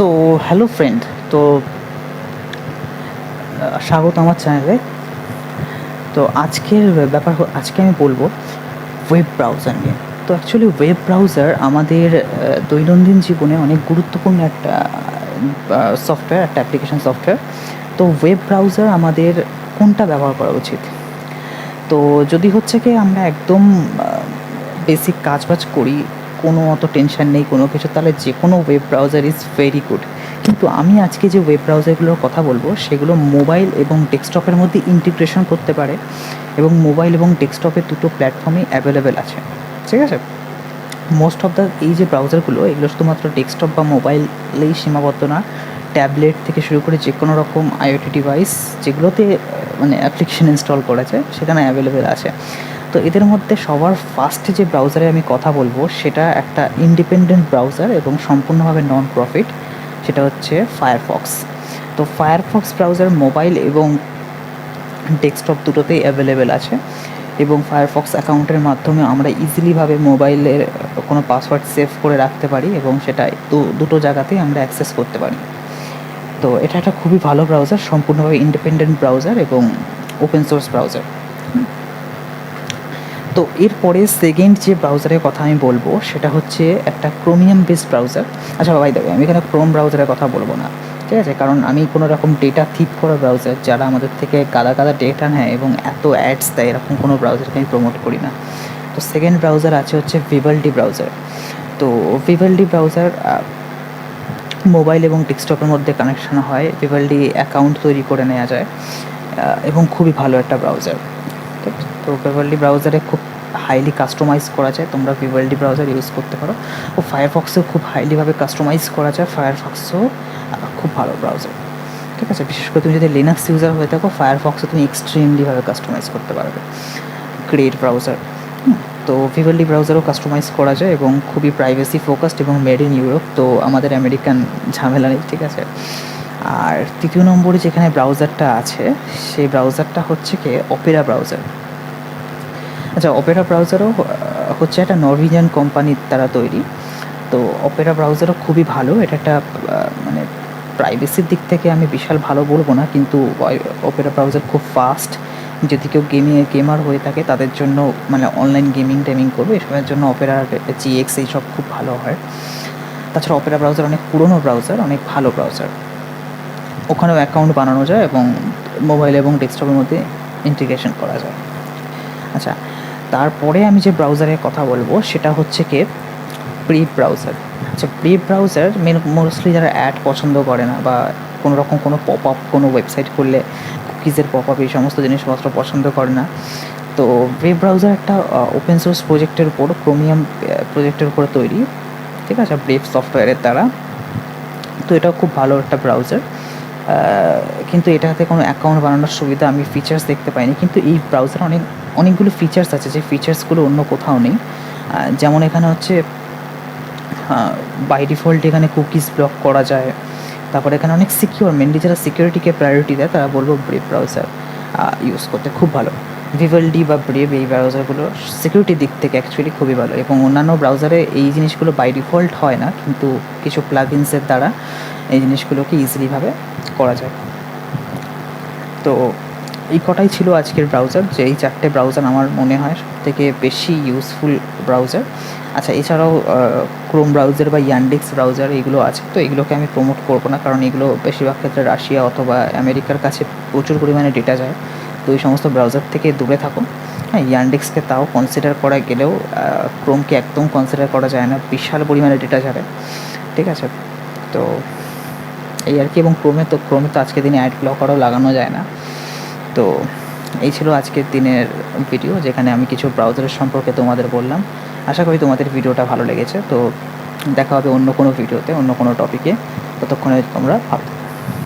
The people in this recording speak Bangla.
সো হ্যালো ফ্রেন্ড তো স্বাগত আমার চ্যানেলে তো, আজকের ব্যাপার আজকে আমি বলব ওয়েব ব্রাউজার নিয়ে। তো অ্যাকচুয়ালি ওয়েব ব্রাউজার আমাদের দৈনন্দিন জীবনে অনেক গুরুত্বপূর্ণ একটা সফটওয়্যার একটা অ্যাপ্লিকেশান সফটওয়্যার তো ওয়েব ব্রাউজার আমাদের কোনটা ব্যবহার করা উচিত? তো, যদি হচ্ছে কি আমরা একদম বেসিক কাজ বাজ করি কোনো অত টেনশন নেই, কোনো কিছু। তাহলে যে কোনো web browser is very good কিন্তু আমি আজকে যে ওয়েব ব্রাউজারগুলোর কথা বলব, সেগুলো মোবাইল এবং ডেস্কটপের মধ্যে ইন্টিগ্রেশন করতে পারে এবং মোবাইল এবং ডেস্কটপের দুটো প্ল্যাটফর্মেই অ্যাভেলেবেল আছে। ঠিক আছে? মোস্ট অফ দ্য এই যে ব্রাউজারগুলো এগুলো শুধুমাত্র ডেস্কটপ বা মোবাইলেই সীমাবদ্ধ না ট্যাবলেট থেকে শুরু করে যে কোনো রকম আইওটি ডিভাইস যেগুলোতে মানে অ্যাপ্লিকেশন ইনস্টল করা যায় সেখানে অ্যাভেলেবেল আছে। তো এদের মধ্যে সবার ফার্স্ট যে ব্রাউজারে আমি কথা বলব, সেটা একটা ইন্ডিপেন্ডেন্ট ব্রাউজার এবং সম্পূর্ণভাবে নন প্রফিট সেটা হচ্ছে ফায়ারফক্স তো ফায়ারফক্স ব্রাউজার মোবাইল এবং ডেস্কটপ দুটোতেই অ্যাভেলেবেল আছে এবং ফায়ারফক্স অ্যাকাউন্টের মাধ্যমে আমরা ইজিলিভাবে মোবাইলের কোনো পাসওয়ার্ড সেভ করে রাখতে পারি এবং সেটা দুটো জায়গাতেই আমরা অ্যাক্সেস করতে পারি। তো এটা একটা খুবই ভালো ব্রাউজার সম্পূর্ণভাবে ইন্ডিপেন্ডেন্ট ব্রাউজার এবং ওপেন সোর্স ব্রাউজার তো এরপরে সেকেন্ড যে ব্রাউজারের কথা আমি বলব, সেটা হচ্ছে একটা ক্রোমিয়াম বেসড ব্রাউজার আচ্ছা ভাই দেবে আমি এখানে ক্রোম ব্রাউজারের কথা বলব না, ঠিক আছে? কারণ আমি কোনো রকম ডেটা থিপ করা ব্রাউজার যারা আমাদের থেকে গাদা গাদা ডেটা নেয় এবং এত অ্যাডস দেয়, এরকম কোনো ব্রাউজারকে আমি প্রমোট করি না। তো সেকেন্ড ব্রাউজার আছে হচ্ছে ভিভালডি ব্রাউজার তো ভিভালডি ব্রাউজার মোবাইল এবং ডেস্কটপের মধ্যে কানেকশন হয়। ভিভালডি অ্যাকাউন্ট তৈরি করে নেওয়া যায় এবং খুবই ভালো একটা ব্রাউজার ঠিক আছে? তো ভিভালডি ব্রাউজারে খুব হাইলি কাস্টমাইজ করা যায়। তোমরা ভিভালডি ব্রাউজার ইউজ করতে পারো। ও ফায়ারফক্সেও খুব হাইলিভাবে কাস্টমাইজ করা যায়। ফায়ারফক্সও খুব ভালো ব্রাউজার ঠিক আছে? বিশেষ করে তুমি যদি লিনাক্স ইউজার হয়ে থাকো ফায়ারফক্সে তুমি এক্সট্রিমলিভাবে কাস্টমাইজ করতে পারবে। গ্রেট ব্রাউজার তো ভিভালডি ব্রাউজারও কাস্টমাইজ করা যায় এবং খুবই প্রাইভেসি ফোকাসড এবং মেড ইন ইউরোপ তো আমাদের আমেরিকান ঝামেলা নেই, ঠিক আছে? আর তৃতীয় নম্বরে যেখানে ব্রাউজারটা আছে, সেই ব্রাউজারটা হচ্ছে কি? অপেরা ব্রাউজার আচ্ছা অপেরা ব্রাউজারও হচ্ছে একটা নরওয়েজিয়ান কোম্পানির দ্বারা তৈরি। তো অপেরা ব্রাউজারও খুবই ভালো। এটা একটা মানে প্রাইভেসির দিক থেকে আমি বিশাল ভালো বলব না, কিন্তু অপেরা ব্রাউজার খুব ফাস্ট যদি কেউ গেমিং গেমার হয়ে থাকে, তাদের জন্য মানে অনলাইন গেমিং টেমিং করবে, এসবের জন্য অপেরার জিএক্স এইসব খুব ভালো হয়। তাছাড়া অপেরা ব্রাউজার অনেক পুরনো ব্রাউজার অনেক ভালো ব্রাউজার ওখানেও অ্যাকাউন্ট বানানো যায় এবং মোবাইল এবং ডেস্কটপের মধ্যে ইন্টিগ্রেশন করা যায়। আচ্ছা তারপরে আমি যে ব্রাউজারের কথা বলব, সেটা হচ্ছে কি প্রি ব্রাউজার আচ্ছা প্রি ব্রাউজার মেন মোস্টলি যারা অ্যাড পছন্দ করে না বা কোনো রকম কোনো পপ আপ কোনো ওয়েবসাইট করলে কুকিজের পপ আপ এই সমস্ত জিনিসপত্র পছন্দ করে না। তো ওয়েব ব্রাউজার একটা ওপেন সোর্স প্রজেক্টের উপর ক্রোমিয়াম প্রজেক্টের উপর তৈরি। ঠিক আছে? ব্রেভ সফটওয়্যারের দ্বারা। তো এটাও খুব ভালো একটা ব্রাউজার কিন্তু এটাতে কোনো অ্যাকাউন্ট বানানোর সুবিধা আমি ফিচার্স দেখতে পাইনি। কিন্তু এই ব্রাউজার অনেক অনেকগুলো ফিচার্স আছে, যে ফিচার্সগুলো অন্য কোথাও নেই। যেমন এখানে হচ্ছে বাই ডিফল্ট এখানে কুকিজ ব্লক করা যায়। তারপরে এখানে অনেক সিকিউর মেনলি যারা সিকিউরিটিকে প্রায়োরিটি দেয়, তারা বলব ব্রেভ ব্রাউজার ইউজ করতে খুব ভালো। ভিভেলডি বা ব্রেভ এই ব্রাউজারগুলো সিকিউরিটির দিক থেকে অ্যাকচুয়ালি খুবই ভালো। এবং অন্যান্য ব্রাউজারে এই জিনিসগুলো বাই ডিফল্ট হয় না, কিন্তু কিছু প্লাগিনসের দ্বারা এই জিনিসগুলোকে ইজিলিভাবে করা যায়। তো এই কটাই ছিল আজকের ব্রাউজার যে এই চারটে ব্রাউজার আমার মনে হয় থেকে বেশি ইউজফুল ব্রাউজার আচ্ছা এছাড়াও ক্রোম ব্রাউজার বা ইয়ান্ডেক্স ব্রাউজার এগুলো আছে, তো এগুলোকে আমি প্রমোট করব না, কারণ এগুলো বেশিরভাগ ক্ষেত্রে রাশিয়া অথবা আমেরিকার কাছে প্রচুর পরিমাণে ডেটা যায়। তো এই সমস্ত ব্রাউজার থেকে দূরে থাকুন। হ্যাঁ ইয়ান্ডেক্সকে তাও কনসিডার করা গেলেও ক্রোমকে একদম কনসিডার করা যায় না, বিশাল পরিমাণে ডেটা যাবে। ঠিক আছে? তো এই আর কি, এবং ক্রোমে তো ক্রোমে তো আজকের দিনে অ্যাড ব্লকারও লাগানো যায় না। তো এই ছিল আজকের দিনের ভিডিও যেখানে আমি কিছু ব্রাউজারের সম্পর্কে তোমাদের বললাম। আশা করি তোমাদের ভিডিওটা ভালো লেগেছে। তো দেখা হবে অন্য কোনো ভিডিওতে অন্য কোনো টপিকে ততক্ষণে তোমরা ভালো।